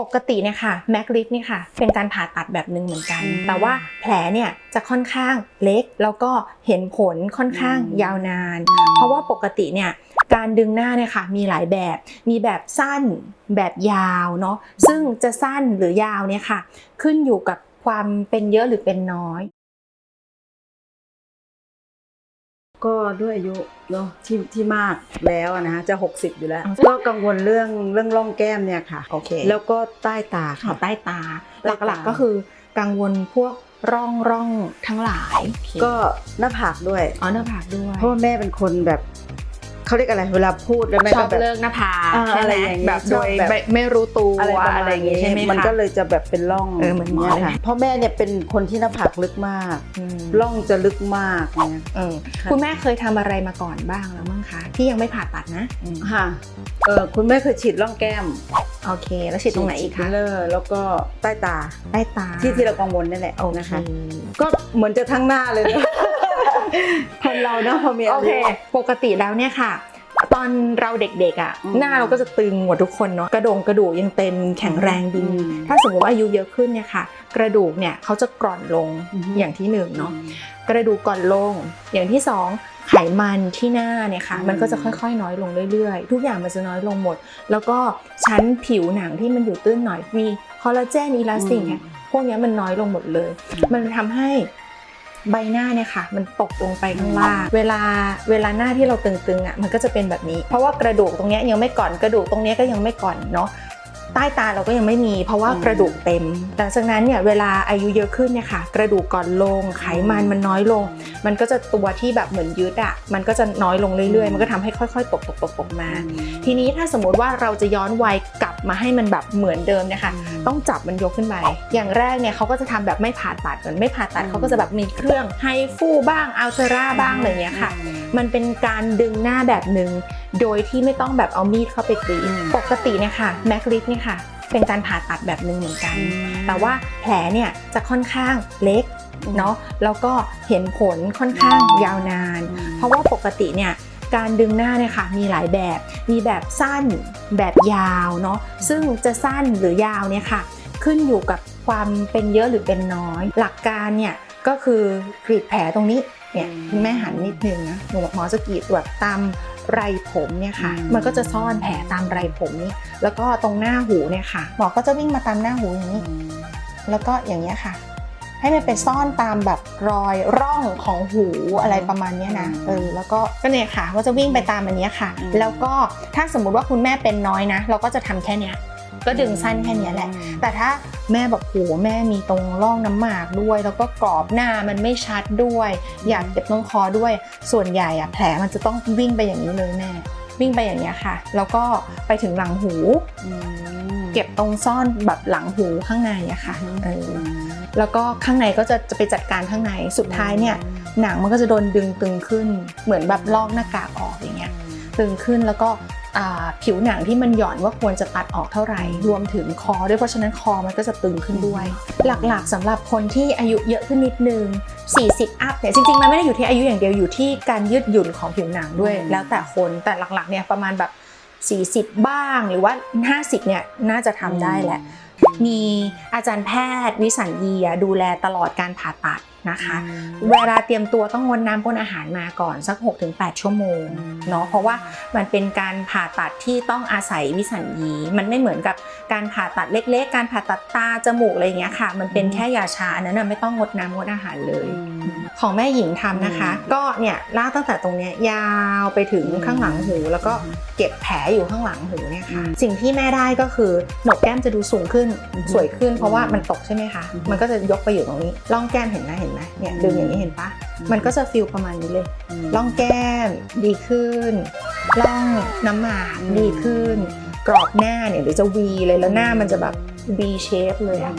ปกติเนี่ยค่ะแม็กลิฟนี่ค่ะเป็นการผ่าตัดแบบหนึ่งเหมือนกันอืมแต่ว่าแผลเนี่ยจะค่อนข้างเล็ก แล้วก็เห็นผลค่อนข้างอืมยาวนาน เพราะว่าปกติเนี่ยการดึงหน้าเนี่ยค่ะมีหลายแบบ มีแบบสั้นแบบยาวเนาะซึ่งจะสั้นหรือยาวเนี่ยค่ะ ขึ้นอยู่กับความเป็นเยอะหรือเป็นน้อย ก็ด้วยอายุเนาะที่ที่มากแล้วอะนะฮะจะ 60 อยู่แล้วอ๋อก็กังวลเรื่องเรื่องร่องแก้มเนี่ยค่ะ โอเค แล้วก็ใต้ตาขอค่ะใต้ตาใต้ตา หลักๆก็คือกังวลพวกร่องร่องทั้งหลาย ก็หน้าผากด้วย อ๋อหน้าผากด้วย เพราะว่าแม่เป็นคนแบบ เขาเรียกอะไร เวลาพูดแล้วแม่ชก็อบแบบเลิกหน้าผากอ่าใช่ไหมอะไรอย่างเงี้ยแบบโดยชอบแบบ ไม่ไม่รู้ตัวอะไรประมาณอะไรอย่างงี้นี้ใช่ไหมมันคะก็เลยจะแบบเป็นร่องเออเหมือนหมอเลยค่ะเพราะแม่เนี่ยเป็นคนที่หน้าผากลึกมาก อืมร่องจะลึกมากเนี่ยเออค่ะคุณแม่เคยทำอะไรมาก่อนบ้างแล้วมั้งคะที่ยังไม่ผ่าตัดนะค่ะเออคุณแม่เคยฉีดร่องแก้มโอเค แล้วฉีดตรงไหนอีกฟิคะลเลอร์แล้วก็ใต้ตาใต้ตาที่ที่เรากังวลนั่นแหละโอเคนะคะ ก็เหมือนจะทั้งหน้าเลยนะ คนเราเนาะพอมีโออาเคยุปกติแล้วเนี่ยค่ะ ตอนเราเด็กๆอะอืมหน้าเราก็จะตึงหมดทุกคนเนาะกระดงกระดูกยังเต็มแข็งแรงดีอืมถ้าสมมติว่าอายุเยอะขึ้นเนี่ยค่ะ กระดูกเนี่ยเขาจะกร่อนลงอือฮึอย่างที่หนึ่งเนาะกระดูกก่อนลงอย่างที่สองไขมันที่หน้าเนี่ยค่ะอืมมันก็จะค่อยๆ น้อยลงเรื่อยๆ ทุกอย่างมันจะน้อยลงหมด แล้วก็ชั้นผิวหนังที่มันอยู่ตื้นหน่อยมีคอลลาเจนอีลาสติกเนี่ยพวกเนี้ยมันน้อยลงหมดเลย มันทำให้ ใบหน้าเนี่ยค่ะ มันตกลงไปข้างล่าง เวลาเวลาหน้าที่เราตึงๆอะมันก็จะเป็นแบบนี้ เพราะว่ากระดูกตรงนี้ยังไม่ก่อนกระดูกตรงนี้ก็ยังไม่ก่อนเนาะใต้ตาเราก็ยังไม่มี เพราะว่ากระดูกเต็มหลังจากนั้นเนี่ยเวลาอายุเยอะขึ้นเนี่ยค่ะ กระดูกก่อนลงไขมันมันน้อยลง มันก็จะตัวที่แบบเหมือนยึดอะมันก็จะน้อยลงเรื่อยๆ มันก็ทำให้ค่อยๆตกตกตกตกมา ทีนี้ถ้าสมมติว่าเราจะย้อนวัยกลับมาให้มันแบบเหมือนเดิมเนี่ยค่ะต้องจับมันยกขึ้นไป อย่างแรกเนี่ยเขาก็จะทำแบบไม่ผ่าตัดก่อนไม่ผ่าตัดอืมเขาก็จะแบบมีเครื่องไฮฟูบ้างอัลเทอร่าบ้างอะไรอย่างเงี้ยค่ะ มันเป็นการดึงหน้าแบบหนึ่งโดยที่ไม่ต้องแบบเอามีดเข้าไปกรีดอืมปกติเนี่ยค่ะแมกลิฟเนี่ยค่ะเป็นการผ่าตัดแบบหนึ่งเหมือนกัน แต่ว่าแผลเนี่ยจะค่อนข้างเล็กเนาะแล้วก็เห็นผลค่อนข้างยาวนาน เพราะว่าปกติเนี่ย การดึงหน้าเนี่ยค่ะมีหลายแบบ มีแบบสั้นแบบยาวเนาะซึ่งจะสั้นหรือยาวเนี่ยค่ะ ขึ้นอยู่กับความเป็นเยอะหรือเป็นน้อย หลักการเนี่ยก็คือกรีดแผลตรงนี้เนี่ยอืมคุณแม่หันนิดนึงนะหนูหมอจะกรีดแบบตามไรผมเนี่ยค่ะอืมมันก็จะซ่อนแผลตามไรผมนี้ แล้วก็ตรงหน้าหูเนี่ยค่ะหมอก็จะวิ่งมาตามหน้าหูอย่างนี้ แล้วก็อย่างเงี้ยค่ะ ให้มันไปซ่อนตามแบบรอยร่องของหูอะไรประมาณเนี้ยนะอืมเออแล้วก็ก็เนี่ยค่ะก็จะวิ่งไปตามอันเนี้ยค่ะอืมแล้วก็ถ้าสมมุติว่าคุณแม่เป็นน้อยนะ เราก็จะทำแค่เนี้ยก็ดึงสั้นแค่เนี้ยแหละ แต่ถ้าแม่บอกโหแม่มีตรงร่องน้ำหมากด้วย แล้วก็กรอบหน้ามันไม่ชัดด้วย อยากเก็บตรงคอด้วย ส่วนใหญ่อะแผลมันจะต้องวิ่งไปอย่างนี้เลยแม่ วิ่งไปอย่างเนี้ยค่ะ แล้วก็ไปถึงหลังหูอืมเก็บตรงซ่อนแบบหลังหูข้างในอะค่ะอืมเออแล้วก็ข้างในก็จะจะไปจัดการข้างในสุดท้ายเนี่ยหนังมันก็จะโดนดึงตึงขึ้น เหมือนแบบลอกหน้ากากออกอย่างเงี้ยตึงขึ้นแล้วก็อ่า ผิวหนังที่มันหย่อนว่าควรจะตัดออกเท่าไหร่ รวมถึงคอด้วยเพราะฉะนั้นคอมันก็จะตึงขึ้นด้วย หลักๆสำหรับคนที่อายุเยอะขึ้นนิดนึง 40 อัพเนี่ยจริงๆ มันไม่ได้อยู่ที่อายุอย่างเดียวอยู่ที่การยืดหยุ่นของผิวหนังด้วยอืมแล้วแต่คนแต่หลักๆเนี่ยประมาณแบบ 40 บ้างหรือว่า 50เนี่ยน่าจะทำได้แหละมีอาจารย์แพทย์วิสัญญีอะดูแลตลอดการผ่าตัดนะคะ เวลาเตรียมตัวต้องงดน้ำป้นอาหารมาก่อนสัก 6-8 ชั่วโมงอืมเนาะเพราะว่ามันเป็นการผ่าตัดที่ต้องอาศัยวิสัญญีมันไม่เหมือนกับการผ่าตัดเล็ก ๆ การผ่าตัดตาจมูกอะไรอย่างเงี้ยค่ะ มันเป็นแค่ยาชาอันนั้นนะไม่ต้องงดน้ำงดอาหารเลย ของแม่หญิงทำนะคะอืมก็เนี่ยลากตั้งแต่ตรงเนี้ยยาวไปถึงอืมข้างหลังหู แล้วก็เก็บแผลอยู่ข้างหลังหูเนี่ยค่ะอืมสิ่งที่แม่ได้ก็คือหนกแก้มจะดูสูงขึ้นอืมสวยขึ้นเพราะว่ามันตกใช่ไหมคะอืมมันก็จะยกไปอยู่ตรงนี้ร่องแก้มเห็นไหมเห็นไหมเนี่ยดึงอย่างนี้เห็นปะมันก็จะฟิลประมาณนี้เลยร่องแก้มดีขึ้นร่องน้ำหมากอืมดีขึ้น กรอบหน้าเนี่ยเดี๋ยวจะ V เลยแล้วหน้ามันจะแบบ V shape เลยอะ